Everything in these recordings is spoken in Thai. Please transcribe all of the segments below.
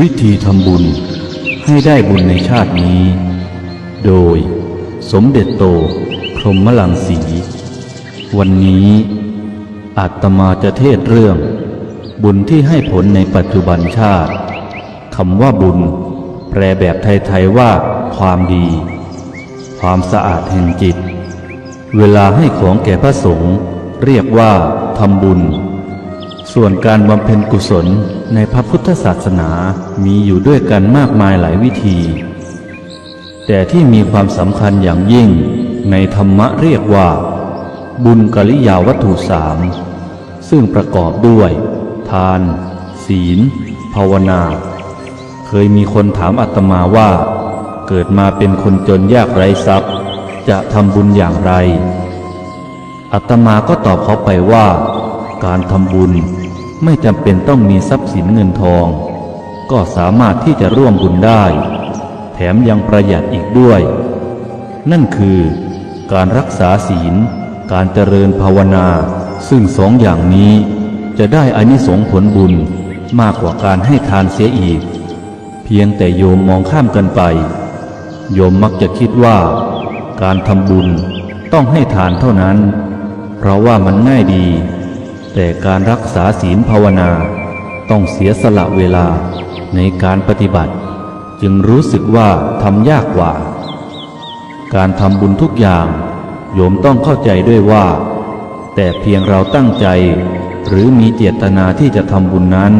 วิธีทำบุญให้ได้บุญในชาตินี้ โดยสมเด็จโตพรหมลังสี วันนี้อาตมาจะเทศเรื่อง บุญที่ให้ผลในปัจจุบันชาติคำว่าบุญ แปลแบบไทยๆว่า ความดี ความสะอาดแห่งจิต เวลาให้ของแก่พระสงฆ์เรียกว่าทำบุญ ส่วนการบำเพ็ญกุศลในพระพุทธศาสนามีอยู่ด้วยกันมากมายหลายวิธี แต่ที่มีความสำคัญอย่างยิ่งในธรรมะเรียกว่า บุญกริยาวัตถุสามซึ่งประกอบด้วย ทาน ศีล ภาวนา เคยมีคนถามอาตมาว่า เกิดมาเป็นคนจนยากไร้ทรัพย์ จะทำบุญอย่างไรอาตมาก็ตอบเขาไปว่า การทำบุญ ไม่จำเป็นต้องมีทรัพย์สินเงินทอง ก็สามารถที่จะร่วมบุญได้ แถมยังประหยัดอีกด้วย นั่นคือ การรักษาศีล การเจริญภาวนา ซึ่งสองอย่างนี้ จะได้อานิสงส์ผลบุญมากกว่าการให้ทานเสียอีก เพียงแต่โยมมองข้ามกันไป โยมมักจะคิดว่า การทำบุญต้องให้ทานเท่านั้น เพราะว่ามันง่ายดี แต่การรักษาศีลภาวนาต้องเสียสละเวลาในการปฏิบัติ จึงรู้สึกว่าทำยากกว่า การทำบุญทุกอย่างโยมต้องเข้าใจด้วยว่า แต่เพียงเราตั้งใจ หรือมีเจตนาที่จะทำบุญนั้น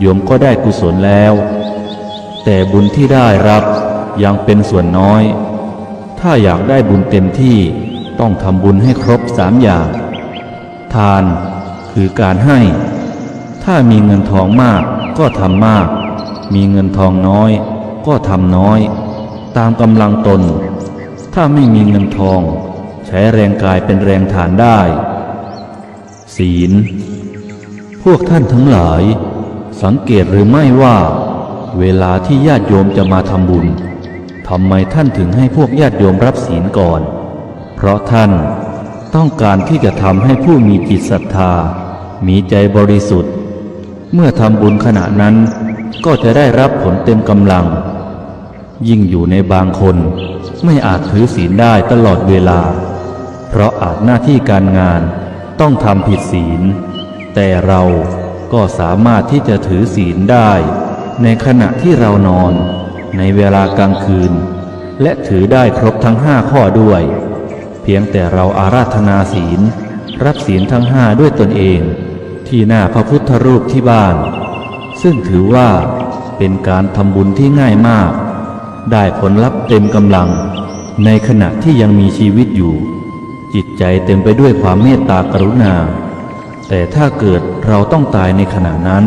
โยมก็ได้กุศลแล้ว แต่บุญที่ได้รับยังเป็นส่วนน้อย ถ้าอยากได้บุญเต็มที่ต้องทำบุญให้ครบสามอย่าง ทาน คือการให้ ถ้ามีเงินทองมากก็ทำมาก มีเงินทองน้อย ก็ทำน้อย ตามกำลังตน ถ้าไม่มีเงินทอง ใช้แรงกายเป็นแรงฐานได้ ศีล พวกท่านทั้งหลาย สังเกตหรือไม่ว่า เวลาที่ญาติโยมจะมาทำบุญทำไมท่านถึงให้พวกญาติโยมรับศีลก่อน เพราะท่าน ต้องการที่จะทำให้ผู้มีจิตศรัทธา มีใจบริสุทธิ์ เมื่อทำบุญขณะนั้น ก็จะได้รับผลเต็มกำลัง ยิ่งอยู่ในบางคน ไม่อาจถือศีลได้ตลอดเวลา เพราะอาจหน้าที่การงานต้องทำผิดศีล แต่เราก็สามารถที่จะถือศีลได้ ในขณะที่เรานอน ในเวลากลางคืน และถือได้ครบทั้งห้าข้อด้วย พียงแต่เราอาราธนาศีล รับศีลทั้งห้าด้วยตนเอง ที่หน้าพระพุทธรูปที่บ้าน ซึ่งถือว่าเป็นการทำบุญที่ง่ายมาก ได้ผลลัพธ์เต็มกำลัง ในขณะที่ยังมีชีวิตอยู่ จิตใจเต็มไปด้วยความเมตตากรุณา แต่ถ้าเกิดเราต้องตายในขณะนั้น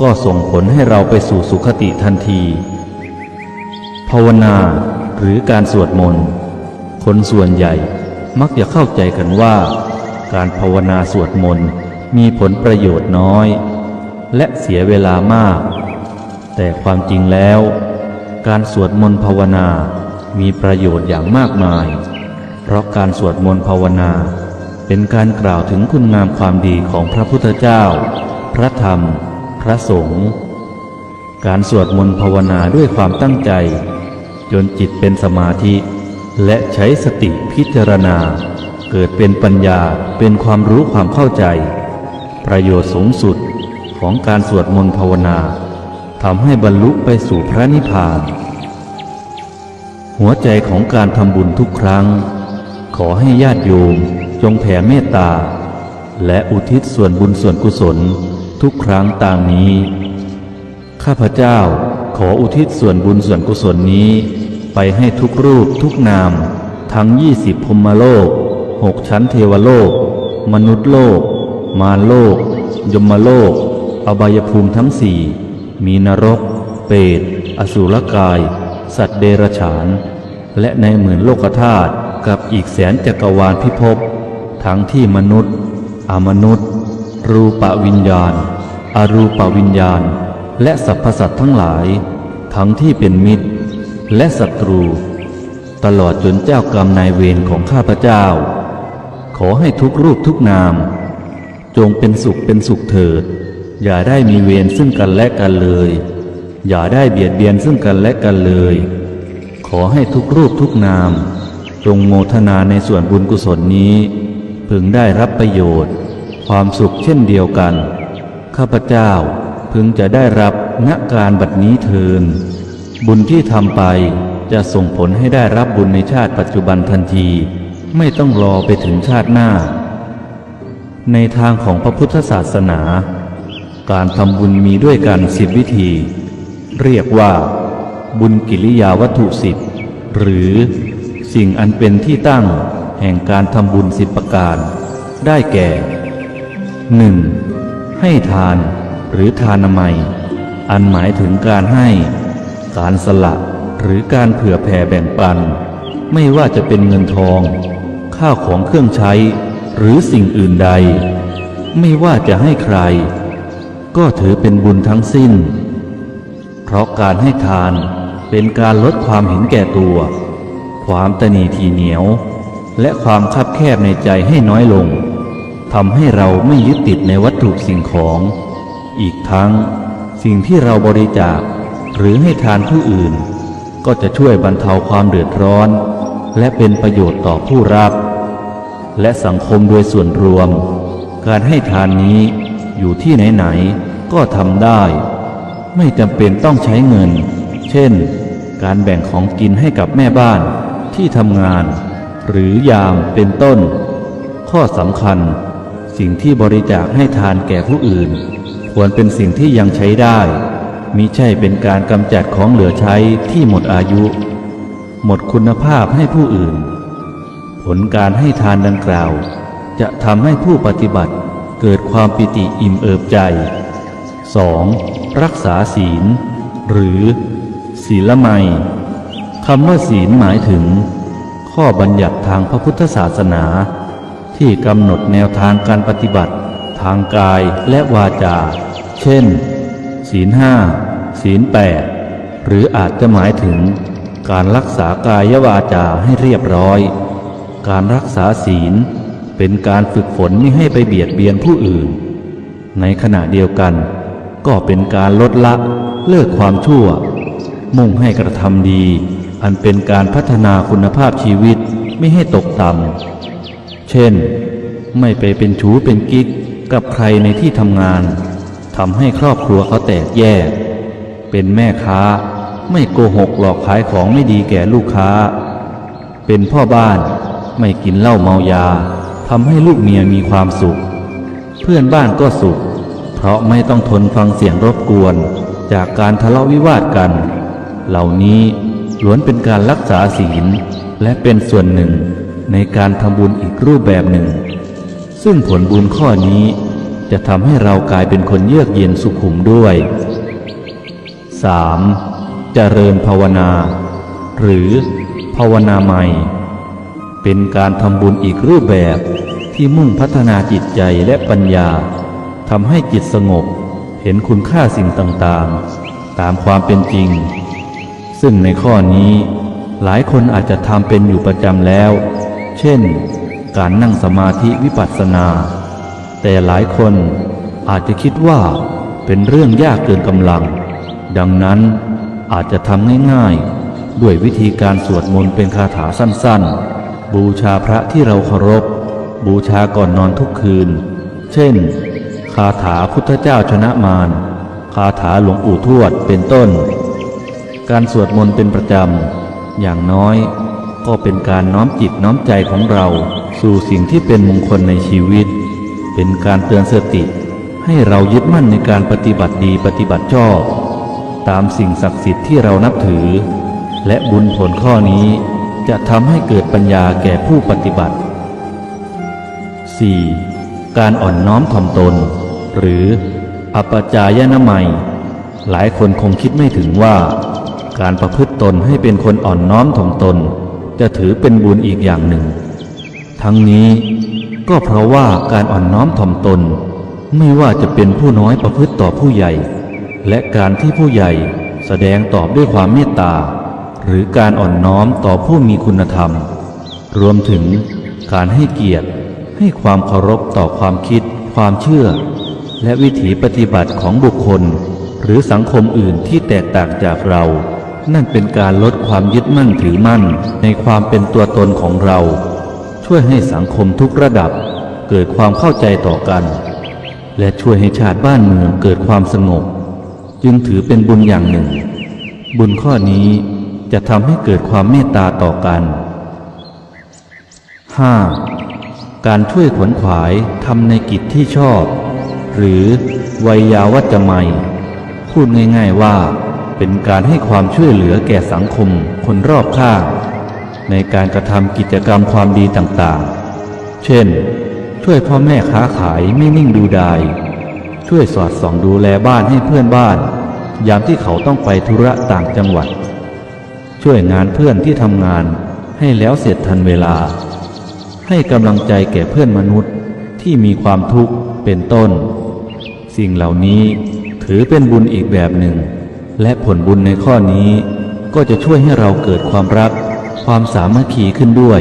ก็ส่งผลให้เราไปสู่สุคติทันที ภาวนาหรือการสวดมนต์ คนส่วนใหญ่มักจะเข้าใจกันว่า การภาวนาสวดมนต์มีผลประโยชน์น้อย และเสียเวลามาก แต่ความจริงแล้ว การสวดมนต์ภาวนามีประโยชน์อย่างมากมาย เพราะการสวดมนต์ภาวนา เป็นการกล่าวถึงคุณงามความดีของพระพุทธเจ้า พระธรรม พระสงฆ์การสวดมนต์ภาวนาด้วยความตั้งใจ จนจิตเป็นสมาธิ และใช้สติพิจารณา เกิดเป็นปัญญาเป็นความรู้ความเข้าใจ ประโยชน์สูงสุดของการสวดมนต์ภาวนาทำให้บรรลุไปสู่พระนิพพาน หัวใจของการทำบุญทุกครั้ง ขอให้ญาติโยมจงแผ่เมตตา และอุทิศส่วนบุญส่วนกุศลทุกครั้งตามนี้ ข้าพเจ้าขออุทิศส่วนบุญส่วนกุศลนี้ ไปให้ทุกรูปทุกนาม ทั้งยี่สิบพมโลกหกชั้นเทวโลก มนุษย์โลก มารโลก ยมโลก อบายภูมิทั้งสี่ มีนรก เปรตอสุรกาย สัตว์เดรัจฉาน และในหมื่นโลกธาตุกับอีกแสนจักรวาลพิภพ ทั้งที่มนุษย์ อมนุษย์ รูปวิญญาณ อรูปวิญญาณ และสรรพสัตว์ทั้งหลาย ทั้งที่เป็นมิตร และศัตรู ตลอดจนเจ้ากรรมนายเวรของข้าพเจ้า ขอให้ทุกรูปทุกนาม จงเป็นสุขเป็นสุขเถิด อย่าได้มีเวรซึ่งกันและกันเลย อย่าได้เบียดเบียนซึ่งกันและกันเลย ขอให้ทุกรูปทุกนาม จงโมทนาในส่วนบุญกุศลนี้ พึงได้รับประโยชน์ ความสุขเช่นเดียวกัน ข้าพเจ้าพึงจะได้รับณการบัดนี้เทิน บุญที่ทำไปจะส่งผลให้ได้รับบุญในชาติปัจจุบันทันที ไม่ต้องรอไปถึงชาติหน้า ในทางของพระพุทธศาสนา การทำบุญมีด้วยกันสิบวิธี เรียกว่า บุญกิริยาวัตถุสิบหรือสิ่งอันเป็นที่ตั้งแห่งการทำบุญสิบประการ ได้แก่ 1. ให้ทานหรือทานามัย อันหมายถึงการให้ การสละหรือการเผื่อแผ่แบ่งปัน ไม่ว่าจะเป็นเงินทอง ข้าวของเครื่องใช้ หรือสิ่งอื่นใด ไม่ว่าจะให้ใคร ก็ถือเป็นบุญทั้งสิ้น เพราะการให้ทานเป็นการลดความเห็นแก่ตัว ความตนีทีเหนียว และความคับแคบในใจให้น้อยลงทำให้เราไม่ยึดติดในวัตถุสิ่งของ อีกทั้งสิ่งที่เราบริจาค หรือให้ทานผู้อื่น ก็จะช่วยบรรเทาความเดือดร้อน และเป็นประโยชน์ต่อผู้รับ และสังคมโดยส่วนรวม การให้ทานนี้อยู่ที่ไหนๆก็ทำได้ ไม่จำเป็นต้องใช้เงิน เช่น การแบ่งของกินให้กับแม่บ้านที่ทำงาน หรือยามเป็นต้น ข้อสำคัญ สิ่งที่บริจาคให้ทานแก่ผู้อื่น ควรเป็นสิ่งที่ยังใช้ได้ มิใช่เป็นการกำจัดของเหลือใช้ที่หมดอายุ หมดคุณภาพให้ผู้อื่น ผลการให้ทานดังกล่าว จะทำให้ผู้ปฏิบัติเกิดความปิติอิ่มเอิบใจ 2. รักษาศีล หรือ ศีลไมยคำว่าศีลหมายถึง ข้อบัญญัติทางพระพุทธศาสนา ที่กำหนดแนวทางการปฏิบัติ ทางกายและวาจา เช่น ศีลห้าศีลแปดหรืออาจจะหมายถึง การรักษากายวาจาให้เรียบร้อย การรักษาศีลเป็นการฝึกฝนไม่ให้ไปเบียดเบียนผู้อื่น ในขณะเดียวกัน ก็เป็นการลดละเลิกความชั่ว มุ่งให้กระทำดี อันเป็นการพัฒนาคุณภาพชีวิตไม่ให้ตกต่ำเช่น ไม่ไปเป็นชู้เป็นกิ๊กกับใครในที่ทำงานำให้ครอบครัวเขาแตกแยก เป็นแม่ค้าไม่โกหกหลอกขายของไม่ดีแก่ลูกค้า เป็นพ่อบ้านไม่กินเหล้าเมายาทำให้ลูกเมียมีความสุข เพื่อนบ้านก็สุข เพราะไม่ต้องทนฟังเสียงรบกวน จากการทะเลาะวิวาทกัน เหล่านี้ล้วนเป็นการรักษาศีลและเป็นส่วนหนึ่งในการทำบุญอีกรูปแบบหนึ่ง ซึ่งผลบุญข้อนี้ จะทำให้เรากลายเป็นคนเยือกเย็นสุขุมด้วย 3. เจริญภาวนา หรือภาวนาใหม่ เป็นการทำบุญอีกรูปแบบที่มุ่งพัฒนาจิตใจและปัญญาทำให้จิตสงบเห็นคุณค่าสิ่งต่างๆ ตามความเป็นจริง ซึ่งในข้อนี้หลายคนอาจจะทำเป็นอยู่ประจำแล้ว เช่น การนั่งสมาธิวิปัสสนา แต่หลายคนอาจจะคิดว่าเป็นเรื่องยากเกินกำลัง ดังนั้นอาจจะทำง่ายๆ ด้วยวิธีการสวดมนต์เป็นคาถาสั้นๆ บูชาพระที่เราเคารพ บูชาก่อนนอนทุกคืน เช่น คาถาพุทธเจ้าชนะมารคาถาหลวงปู่ทวดเป็นต้น การสวดมนต์เป็นประจำ อย่างน้อยก็เป็นการน้อมจิตน้อมใจของเรา สู่สิ่งที่เป็นมงคลในชีวิต เป็นการเตือนสติ ให้เรายึดมั่นในการปฏิบัติดีปฏิบัติชอบ ตามสิ่งศักดิ์สิทธิ์ที่เรานับถือ และบุญผลข้อนี้จะทำให้เกิดปัญญาแก่ผู้ปฏิบัติ 4. การอ่อนน้อมถ่อมตน หรืออปจายนามัย หลายคนคงคิดไม่ถึงว่า การประพฤติตนให้เป็นคนอ่อนน้อมถ่อมตน จะถือเป็นบุญอีกอย่างหนึ่ง ทั้งนี้ ก็เพราะว่าการอ่อนน้อมถ่อมตน ไม่ว่าจะเป็นผู้น้อยประพฤติต่อผู้ใหญ่ และการที่ผู้ใหญ่แสดงตอบด้วยความเมตตา หรือการอ่อนน้อมต่อผู้มีคุณธรรม รวมถึงการให้เกียรติ ให้ความเคารพต่อความคิด ความเชื่อ และวิถีปฏิบัติของบุคคล หรือรือสังคมอื่นที่แตกต่างจากเรา นั่นเป็นการลดความยึดมั่นถือมั่นในความเป็นตัวตนของเรา ช่วยให้สังคมทุกระดับเกิดความเข้าใจต่อกัน และช่วยให้ชาติบ้านเมืองเกิดความสงบ จึงถือเป็นบุญอย่างหนึ่ง บุญข้อนี้จะทำให้เกิดความเมตตาต่อกัน 5. การช่วยขวนขวายทำในกิจที่ชอบ หรือวัยยาวัจจะไมพูดง่ายๆว่า เป็นการให้ความช่วยเหลือแก่สังคมคนรอบข้าง ในการกระทำกิจกรรมความดีต่างๆ เช่น ช่วยพ่อแม่ค้าขายไม่นิ่งดูดาย ช่วยสอดส่องดูแลบ้านให้เพื่อนบ้าน ยามที่เขาต้องไปธุระต่างจังหวัด ช่วยงานเพื่อนที่ทำงานให้แล้วเสร็จทันเวลา ให้กำลังใจแก่เพื่อนมนุษย์ที่มีความทุกข์เป็นต้น สิ่งเหล่านี้ถือเป็นบุญอีกแบบหนึ่ง และผลบุญในข้อนี้ก็จะช่วยให้เราเกิดความรัก ความสามัคคีขึ้นด้วย